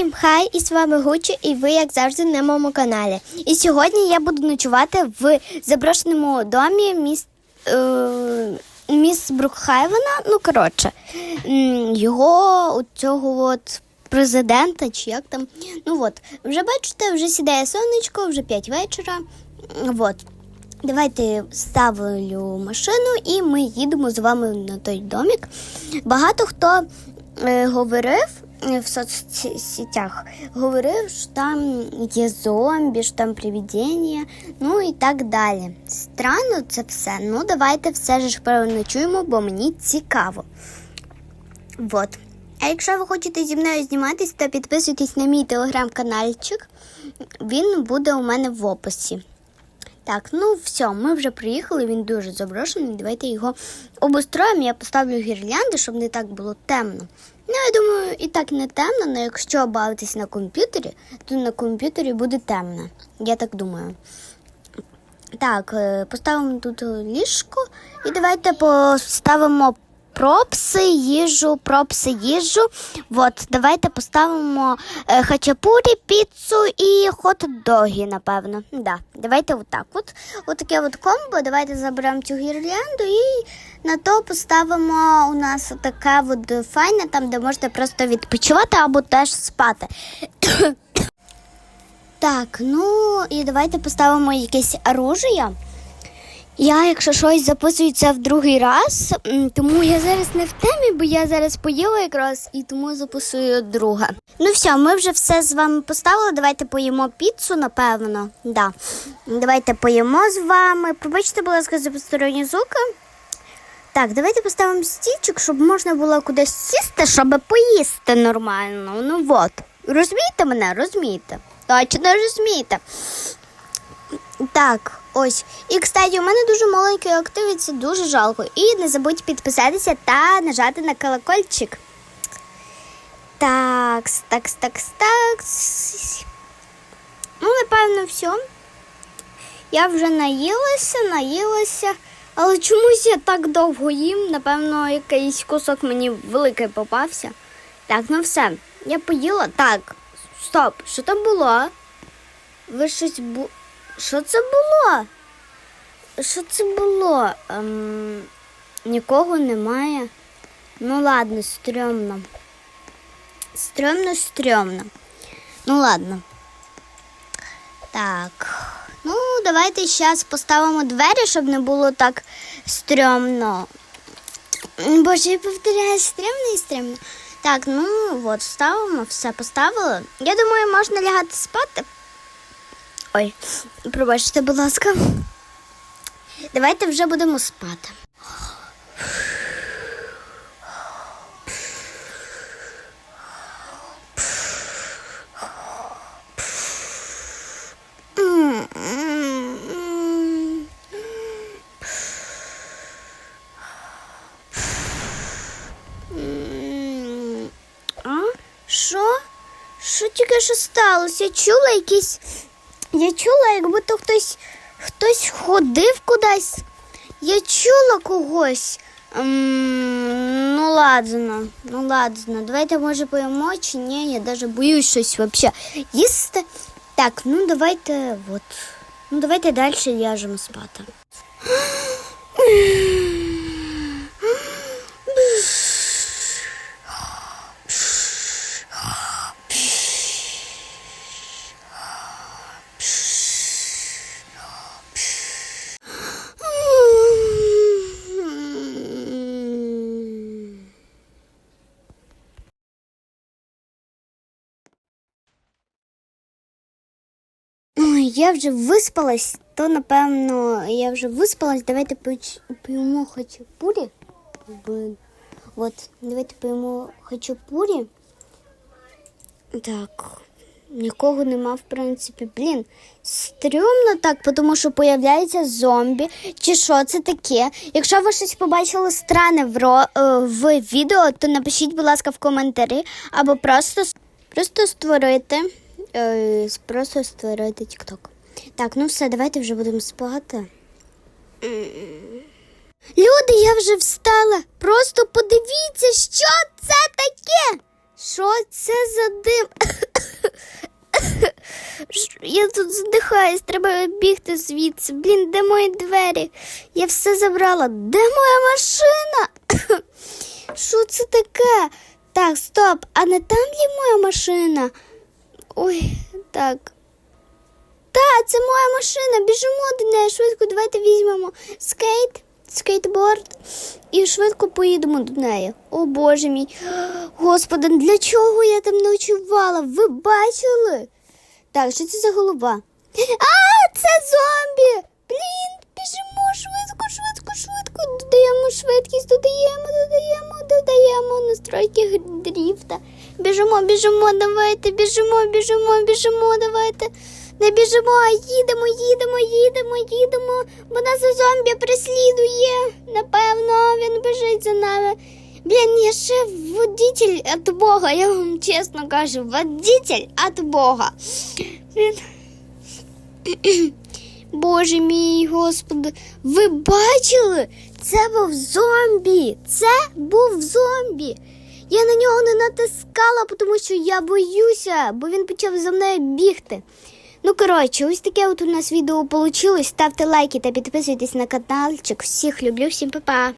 Всім хай, і з вами Гучі, і ви, як завжди, на моєму каналі. І сьогодні я буду ночувати в заброшеному домі міс, е, міс Брукхайвена. Ну, коротше, його у цього от президента, чи як там. Ну от, вже бачите, вже сідає сонечко, вже 5 вечора. От. Давайте ставлю машину і ми їдемо з вами на той домик. Багато хто е, говорив в соцсетях, говорив, що там є зомбі, що там привидіння, ну і так далі. Странно це все. Ну, давайте все ж переночуємо, бо мені цікаво. Вот. А якщо ви хочете зі мною зніматись, то підписуйтесь на мій телеграм-канальчик. Він буде у мене в описі. Так, ну все, ми вже приїхали, він дуже заброшений. Давайте його обустроїмо. Я поставлю гірлянди, щоб не так було темно. Ну, я думаю, і так не темно, але якщо бавитись на комп'ютері, то на комп'ютері буде темно. Я так думаю. Так, е, поставимо тут ліжко і давайте поставимо пропси, їжу, пропси, їжу. От, давайте поставимо е, хачапурі, піцу і хот-доги, напевно. Да, давайте отак. От, от таке от комбо. Давайте заберемо цю гірлянду і на то поставимо у нас таке от файне, там, де можете просто відпочивати або теж спати. Так, ну і давайте поставимо якесь оружие. Я, якщо щось записую це в другий раз, тому я зараз не в темі, бо я зараз поїла якраз і тому записую друге. Ну все, ми вже все з вами поставили. Давайте поїмо піцу, напевно. Да. Давайте поїмо з вами. Пробачте, будь ласка, за посторонні звуки. Так, давайте поставимо стільчик, щоб можна було кудись сісти, щоб поїсти нормально. Ну от. Розумієте мене? Розумієте? Точно розумієте. Так, ось. І, кстати, у мене дуже маленький актив, і це дуже жалко. І не забудь підписатися та нажати на колокольчик. Так, так, так, так. Ну, напевно, все. Я вже наїлася, наїлася. Але чомусь я так довго їм. Напевно, якийсь кусок мені великий попався. Так, ну все. Я поїла. Так, стоп, що там було? Ви щось бу. Що це було? Що це було? Ем, нікого немає. Ну ладно, стрьомно. Стрьомно, стрьомно. Ну ладно. Так. Ну, давайте зараз поставимо двері, щоб не було так стрьомно. Боже, я повторяю, стрьомно і стрьомно. Так, ну от, ставимо, все поставили. Я думаю, можна лягати спати. Ой, пробачте, будь ласка. Давайте вже будемо спати. А? Що? Що тільки що сталося? Чула якісь. Я чула, як будто хтось хтось ходив кудись. Я чула когось. Ем, ну ладно, ну ладно. Давайте може поїмо чи ні. Я навіть боюсь щось взагалі їсти. Так, ну давайте от. Ну давайте далі ляжемо спати. Ой, я вже виспалась, то напевно я вже виспалась. Давайте поїмо хачапурі. От, давайте поїмо хачапурі. Так. Нікого нема, в принципі. Блін, стрьомно так, тому що появляється зомбі. Чи що це таке? Якщо ви щось побачили странне в, ро, е, в відео, то напишіть, будь ласка, в коментарі, або просто, просто створити. Е, просто створити TikTok. Так, ну все, давайте вже будемо спати. Люди, я вже встала. Просто подивіться, що це таке. Що це за дим? я тут задихаюсь, треба бігти звідси. Блін, де мої двері? Я все забрала. Де моя машина? Що це таке? Так, стоп, а не там є моя машина? Ой, так. Та, це моя машина. Біжимо до неї швидко. Давайте візьмемо скейт, скейтборд і швидко поїдемо до неї. О боже мій. Господи, для чого я там ночувала? Ви бачили? Так, що це за голова? А, це зомбі! Блін, біжимо швидко, швидко, швидко. Додаємо швидкість, додаємо, додаємо, додаємо настройки дріфта. Біжимо, біжимо, давайте, біжимо, біжимо, біжимо, давайте. Не біжимо, а їдемо, їдемо, їдемо, їдемо. Бо нас зомбі преслідує. Напевно, він біжить за нами. Блін, я ще водитель від Бога, я вам чесно кажу, водитель від Бога. Він... Боже мій, господи, ви бачили? Це був зомбі. Це був зомбі. Я на нього не натискала, тому що я боюся, бо він почав за мною бігти. Ну, коротше, ось таке от у нас відео вийшло. Ставте лайки та підписуйтесь на каналчик. Всіх люблю, всім па-па.